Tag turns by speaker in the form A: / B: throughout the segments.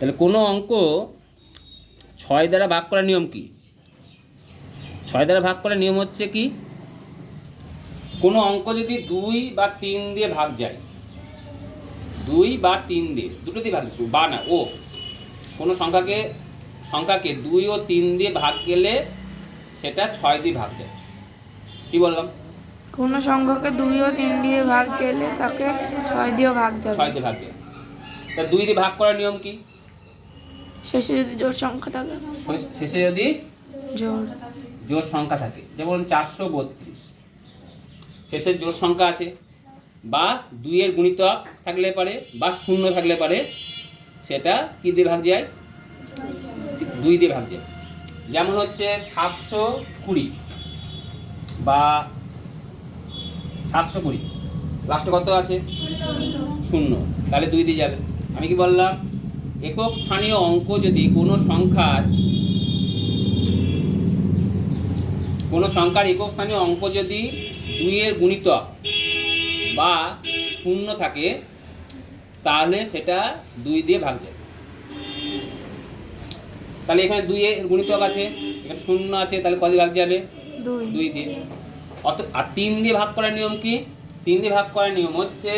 A: তাহলে কোনো অঙ্ক ছয় দ্বারা ভাগ করার নিয়ম কি? ছয় দ্বারা ভাগ করার নিয়ম হচ্ছে কি? কোনো অঙ্ক যদি দুই বা তিন দিয়ে ভাগ যায় দুই বা তিন দিয়ে দুটো দিয়ে ভাগ বা না ও কোনো সংখ্যাকে সংখ্যাকে দুই ও তিন দিয়ে ভাগ গেলে সেটা ছয় দিয়ে ভাগ যায়। কি বললাম?
B: কোনো সংখ্যাকে দুই ও তিন দিয়ে ভাগ গেলে তাকে ছয় দিয়ে ভাগ যাবে।
A: ছয় দিয়ে ভাগ যায়। তা দুই দিয়ে ভাগ করার নিয়ম কি?
B: শেষে যদি জোর সংখ্যা থাকে?
A: শেষে যদি
B: জোর।
A: জোর সংখ্যা থাকে যেমন চারশো বত্রিশ। শেষের জোর সংখ্যা আছে বা দুইয়ের গুণিতক থাকলে পারে বা শূন্য থাকলে পারে সেটা কী দিয়ে ভাগ যায়? দুই দিয়ে ভাগ যায়। যেমন হচ্ছে সাতশো কুড়ি বা সাতশো কুড়ি। লাস্টে কত আছে? শূন্য। তাহলে দুই দিয়ে যাবে। আমি কি বললাম? একক স্থানীয় অঙ্ক যদি কোনো সংখ্যার কোনো সংখ্যার একক স্থানীয় অঙ্ক যদি দুইয়ের গুণিতক বা শূন্য থাকে তাহলে সেটা দুই দিয়ে ভাগ যায়। তাহলে এখানে দুইয়ের গুণিতক আছে এখানে শূন্য আছে তাহলে কত ভাগ যাবে?
B: দুই।
A: দুই দিয়ে। অত আর তিন দিয়ে ভাগ করার নিয়ম কি? তিন দিয়ে ভাগ করার নিয়ম হচ্ছে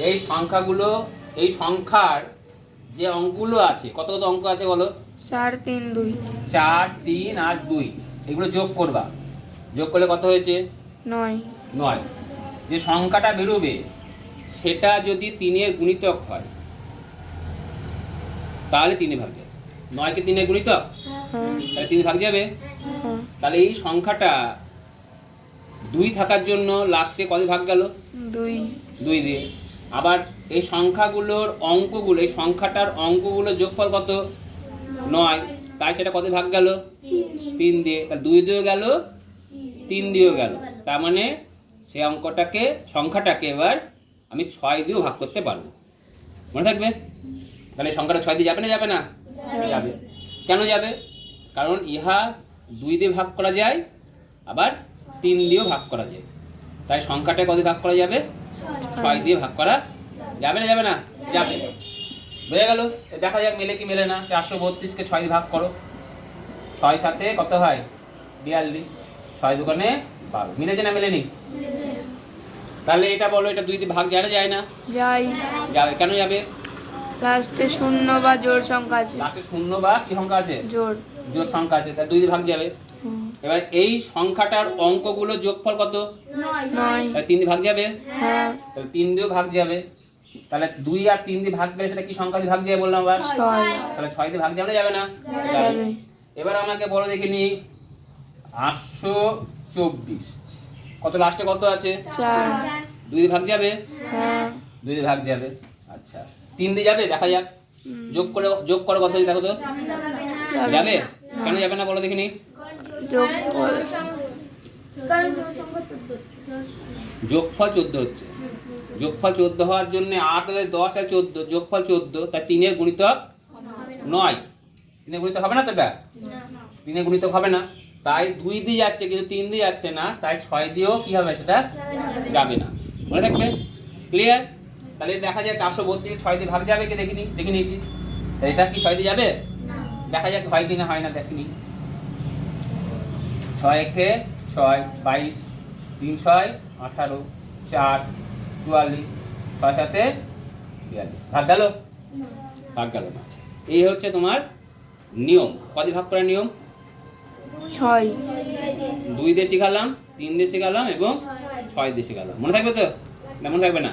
A: এই সংখ্যাগুলো এই সংখ্যার যে অঙ্কগুলো আছে কত কত অঙ্ক আছে বলো?
B: চার তিন দুই।
A: চার তিন আর দুই। এগুলো যোগ করবা। যোগ করলে কত হয়েছে?
B: নয়।
A: নয়। যে সংখ্যাটা বেরোবে সেটা যদি তিনের গুণিতক হয় তাহলে তিনে ভাগ যাবে। নয়কে তিনের গুণিতক?
B: হ্যাঁ।
A: তাহলে তিনে ভাগ যাবে?
B: হ্যাঁ।
A: তাহলে এই সংখ্যাটা দুই থাকার জন্য লাস্টে কত ভাগ গেল?
B: দুই।
A: দুই দিয়ে। আবার এই সংখ্যাগুলোর অঙ্কগুলো এই সংখ্যাটার অঙ্কগুলোর যোগফল কত? নয়। তাই সেটা কত ভাগ গেল? তিন দিয়ে। তাহলে দুই দিয়েও গেল তিন দিয়েও গেল। তার মানে সেই অঙ্কটাকে সংখ্যাটাকে এবার আমি ছয় দিয়েও ভাগ করতে পারব। মনে থাকবে? তাহলে এই সংখ্যাটা ছয় দিয়ে যাবে না যাবে না? যাবে। কেন যাবে? কারণ ইহা দুই দিয়ে ভাগ করা যায় আবার তিন দিয়েও ভাগ করা যায়। তাই সংখ্যাটা কত ভাগ করা যাবে? ছয় দিয়ে ভাগ করা যাবে না যাবে না যাবে। বোঝা গেল? দেখা যাক মেলে কি মেলে না। চারশো বত্রিশকে ছয় দিয়ে ভাগ করো। ছয় সাথে কত হয়? বিয়াল্লিশ। ছয় দোকানে বারো। মিলেছে না মেলেনি? তাহলে এটা বলো এটা দুই দিয়ে ভাগ যায় না। যায়। না
B: যাই
A: যাবে কেন যাবে?
B: লাস্টে শূন্য বা জোর সংখ্যা আছে।
A: লাস্টে শূন্য বা কি সংখ্যা আছে?
B: জোর।
A: জোর সংখ্যা আছে। তাহলে দুই দিয়ে ভাগ যাবে। এবার এই সংখ্যাটার অঙ্কগুলো যোগফল কত?
B: নয়।
A: তাহলে তিন দিয়ে ভাগ যাবে?
B: হ্যাঁ।
A: তাহলে তিন দিয়েও ভাগ যাবে। তাহলে দুই আর তিন দিয়ে ভাগ গেলে সেটা কি সংখ্যা দিয়ে ভাগ যাবে বললাম আবার? তাহলে ছয় দিয়ে ভাগ যাবে না? যাবে। না এবার আমাকে বলো দেখিনি আটশো চব্বিশ। কত লাস্টে কত আছে? দুই দিয়ে ভাগ যাবে?
B: হ্যাঁ।
A: দুই দিয়ে ভাগ যাবে। আচ্ছা। তিন দিয়ে যাবে? দেখা যাক। যোগ করে যোগ করো কত দেখো তো।
B: যাবে।
A: কেন যাবে না বলো দেখিনি
B: যোগ করে।
A: যোগফল চোদ্দ হচ্ছে। যোগফল চোদ্দ হওয়ার জন্য আট দশ আর চোদ্দ যোগফল চোদ্দ তাই তিনের গুণিতক নয়। তিনের গুণিতক হবে না তো এটা? তিনের গুণিতক হবে না। তাই দুই দিয়ে যাচ্ছে কিন্তু তিন দিয়ে যাচ্ছে না। তাই ছয় দিয়েও কি হবে সেটা যাবে না। মনে রাখবে? ক্লিয়ার তাহলে দেখা যায় চারশো বত্রিশ ছয় দিয়ে ভাগ যাবে কি দেখিনি? দেখে নিয়েছি। তাহলে এটা কি ছয় দিয়ে যাবে? দেখা যাক হয় কি না হয় না দেখিনি ছয় একে ছয় বাইশ তিন ছয় আঠারো চার চুয়াল্লিশ ছয় সাথে বিয়াল্লিশ। ভাগ গেল? ভাগ গেল না। এই হচ্ছে তোমার নিয়ম। কদি ভাগ করার নিয়ম?
B: ছয়।
A: দুই দেশে গেলাম তিন দেশে গেলাম এবং ছয় দেশে গেলাম মনে থাকবে তো? না মনে থাকবে না?